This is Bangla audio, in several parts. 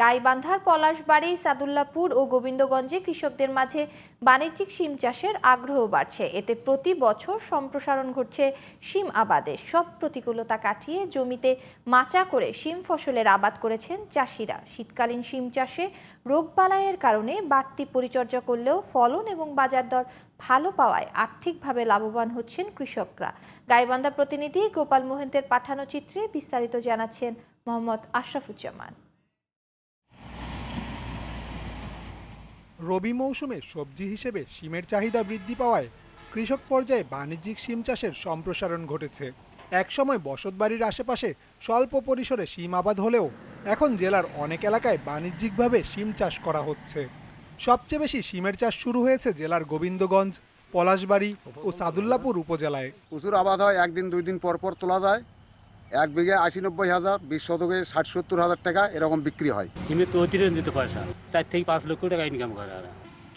গাইবান্ধার পলাশবাড়ি, সাদুল্লাপুর ও গোবিন্দগঞ্জে কৃষকদের মাঝে বাণিজ্যিক শিম চাষের আগ্রহ বাড়ছে। এতে প্রতি বছর সম্প্রসারণ ঘটছে শিম আবাদে। সব প্রতিকূলতা কাটিয়ে জমিতে মাচা করে শিম ফসলের আবাদ করেছেন চাষিরা। শীতকালীন শিম চাষে রোগবালাইয়ের কারণে বাড়তি পরিচর্যা করলেও ফলন এবং বাজার দর ভালো পাওয়ায় আর্থিকভাবে লাভবান হচ্ছেন কৃষকরা। গাইবান্ধা প্রতিনিধি গোপাল মোহেন্তের পাঠানো চিত্রে বিস্তারিত জানাচ্ছেন মোহাম্মদ আশরাফুজ্জামান। রবি মৌসুমে সবজি হিসেবে শিমের চাহিদা বৃদ্ধি পাওয়ায় কৃষক পর্যায়ে বাণিজ্যিক শিম চাষের সম্প্রসারণ ঘটেছে। একসময় বসতবাড়ির আশেপাশে স্বল্প পরিসরে শিম আবাদ হলেও এখন জেলার অনেক এলাকায় বাণিজ্যিকভাবে শিম চাষ করা হচ্ছে। সবচেয়ে বেশি শিমের চাষ শুরু হয়েছে জেলার গোবিন্দগঞ্জ, পলাশবাড়ি ও সাদুল্লাপুর উপজেলায়। প্রচুর আবাদ হয়, একদিন দুই দিন পর পর তোলা যায়। এক বিঘে আশি নব্বই হাজার বিশ শতকে ষাট সত্তর হাজার টাকা এরকম বিক্রি হয়। সিমে তো অতিরঞ্জিত পয়সা। চার থেকে পাঁচ লক্ষ টাকা ইনকাম করে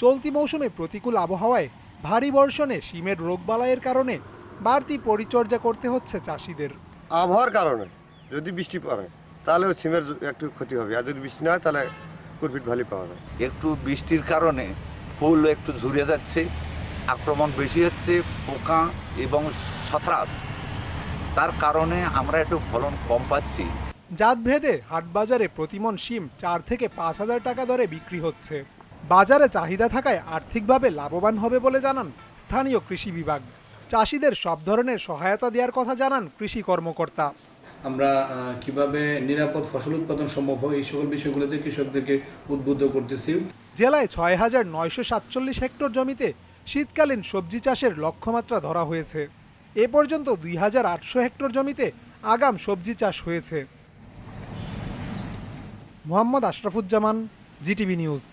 চলতি মৌসুমে প্রতিকূল আবহাওয়ায় ভারী বর্ষণে শিমের রোগবালাইয়ের কারণে বাড়তি পরিচর্যা করতে হচ্ছে চাষিদের। আবহাওয়ার কারণে যদি বৃষ্টি পড়ে তাহলে সিমের একটু ক্ষতি হবে। আর যদি বৃষ্টি না হয় তাহলে কুরপিট ভালো পাওয়া যায়। একটু বৃষ্টির কারণে ফুল একটু ঝুরে যাচ্ছে আক্রমণ বেশি হচ্ছে পোকা এবং ছত্রাস তার কারণে আমরা একটু ফলন কম পাচ্ছি। জাত ভেদে হাটবাজারে প্রতিমন শিম চার থেকে পাঁচ হাজার টাকা দরে বিক্রি হচ্ছে। বাজারে চাহিদা থাকায় আর্থিকভাবে লাভবান হবে বলে জানান স্থানীয় কৃষি বিভাগ। চাষিদের সব ধরনের সহায়তা দেওয়ার কথা জানান কৃষি কর্মকর্তা। আমরা কীভাবে নিরাপদ ফসল উৎপাদন সম্ভব হয় এই সকল বিষয়গুলোতে কৃষকদেরকে উদ্বুদ্ধ করতেছি। জেলায় ছয় হাজার নয়শো সাতচল্লিশ হেক্টর জমিতে শীতকালীন সবজি চাষের লক্ষ্যমাত্রা ধরা হয়েছে। এ পর্যন্ত দুই হাজার আটশো হেক্টর জমিতে আগাম সবজি চাষ হয়েছে। Mohammad Ashrafuzzaman, GTV news.